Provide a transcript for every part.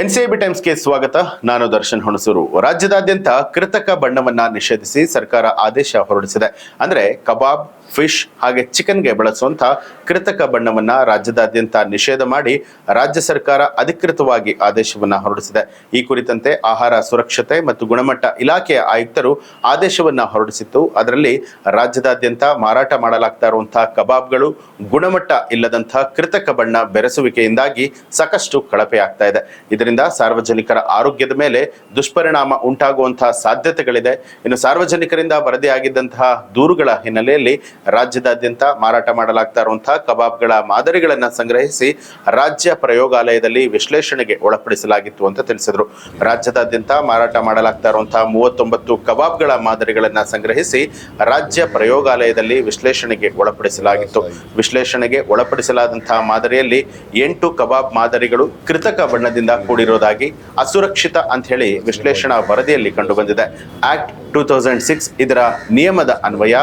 NCIB ಟೈಮ್ಸ್ಗೆ ಸ್ವಾಗತ. ನಾನು ದರ್ಶನ್ ಹುಣಸೂರು. ರಾಜ್ಯದಾದ್ಯಂತ ಕೃತಕ ಬಣ್ಣವನ್ನ ನಿಷೇಧಿಸಿ ಸರ್ಕಾರ ಆದೇಶ ಹೊರಡಿಸಿದೆ. ಅಂದ್ರೆ ಕಬಾಬ್, ಫಿಶ್ ಹಾಗೆ ಚಿಕನ್ಗೆ ಬಳಸುವಂತ ಕೃತಕ ಬಣ್ಣವನ್ನ ರಾಜ್ಯದಾದ್ಯಂತ ನಿಷೇಧ ಮಾಡಿ ರಾಜ್ಯ ಸರ್ಕಾರ ಅಧಿಕೃತವಾಗಿ ಆದೇಶವನ್ನ ಹೊರಡಿಸಿದೆ. ಈ ಕುರಿತಂತೆ ಆಹಾರ ಸುರಕ್ಷತೆ ಮತ್ತು ಗುಣಮಟ್ಟ ಇಲಾಖೆಯ ಆಯುಕ್ತರು ಆದೇಶವನ್ನ ಹೊರಡಿಸಿತ್ತು. ಅದರಲ್ಲಿ ರಾಜ್ಯದಾದ್ಯಂತ ಮಾರಾಟ ಮಾಡಲಾಗ್ತಾ ಇರುವಂತಹ ಕಬಾಬ್ಗಳು ಗುಣಮಟ್ಟ ಇಲ್ಲದಂತಹ ಕೃತಕ ಬಣ್ಣ ಬೆರೆಸುವಿಕೆಯಿಂದಾಗಿ ಸಾಕಷ್ಟು ಕಳಪೆ ಆಗ್ತಾ ಇದೆ. ಇದರಿಂದ ಸಾರ್ವಜನಿಕರ ಆರೋಗ್ಯದ ಮೇಲೆ ದುಷ್ಪರಿಣಾಮ ಉಂಟಾಗುವಂತಹ ಸಾಧ್ಯತೆಗಳಿದೆ. ಇನ್ನು ಸಾರ್ವಜನಿಕರಿಂದ ವರದಿಯಾಗಿದ್ದಂತಹ ದೂರುಗಳ ಹಿನ್ನೆಲೆಯಲ್ಲಿ ರಾಜ್ಯದಾದ್ಯಂತ ಮಾರಾಟ ಮಾಡಲಾಗ್ತಾ ಇರುವಂತಹ ಕಬಾಬ್ಗಳ ಮಾದರಿಗಳನ್ನು ಸಂಗ್ರಹಿಸಿ ರಾಜ್ಯ ಪ್ರಯೋಗಾಲಯದಲ್ಲಿ ವಿಶ್ಲೇಷಣೆಗೆ ಒಳಪಡಿಸಲಾಗಿತ್ತು ಅಂತ ತಿಳಿಸಿದ್ರು. ರಾಜ್ಯದಾದ್ಯಂತ ಮಾರಾಟ ಮಾಡಲಾಗ್ತಾ ಇರುವಂತಹ ಮೂವತ್ತೊಂಬತ್ತು ಕಬಾಬ್ಗಳ ಮಾದರಿಗಳನ್ನ ಸಂಗ್ರಹಿಸಿ ರಾಜ್ಯ ಪ್ರಯೋಗಾಲಯದಲ್ಲಿ ವಿಶ್ಲೇಷಣೆಗೆ ಒಳಪಡಿಸಲಾಗಿತ್ತು. ವಿಶ್ಲೇಷಣೆಗೆ ಒಳಪಡಿಸಲಾದಂತಹ ಮಾದರಿಯಲ್ಲಿ ಎಂಟು ಕಬಾಬ್ ಮಾದರಿಗಳು ಕೃತಕ ಬಣ್ಣದಿಂದ ಕೂಡಿರೋದಾಗಿ ಅಸುರಕ್ಷಿತ ಅಂತ ಹೇಳಿ ವಿಶ್ಲೇಷಣಾ ವರದಿಯಲ್ಲಿ ಕಂಡುಬಂದಿದೆ. ಆಕ್ಟ್ ಟೂ ತೌಸಂಡ್ ಸಿಕ್ಸ್ ಇದರ ನಿಯಮದ ಅನ್ವಯ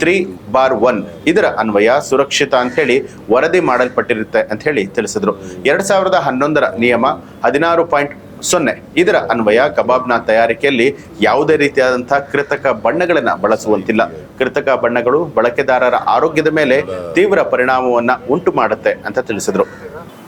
ತ್ರೀ ಬಾರ್ ಒನ್ ಇದರ ಅನ್ವಯ ಸುರಕ್ಷಿತ ಅಂತ ಹೇಳಿ ವರದಿ ಮಾಡಲ್ಪಟ್ಟಿರುತ್ತೆ ಅಂತ ಹೇಳಿ ತಿಳಿಸಿದ್ರು. ಎರಡ್ ಸಾವಿರದ ಹನ್ನೊಂದರ ನಿಯಮ ಹದಿನಾರು ಪಾಯಿಂಟ್ ಸೊನ್ನೆ ಇದರ ಅನ್ವಯ ಕಬಾಬ್ನ ತಯಾರಿಕೆಯಲ್ಲಿ ಯಾವುದೇ ರೀತಿಯಾದಂತಹ ಕೃತಕ ಬಣ್ಣಗಳನ್ನು ಬಳಸುವಂತಿಲ್ಲ. ಕೃತಕ ಬಣ್ಣಗಳು ಬಳಕೆದಾರರ ಆರೋಗ್ಯದ ಮೇಲೆ ತೀವ್ರ ಪರಿಣಾಮವನ್ನು ಉಂಟು ಮಾಡುತ್ತೆ ಅಂತ ತಿಳಿಸಿದ್ರು.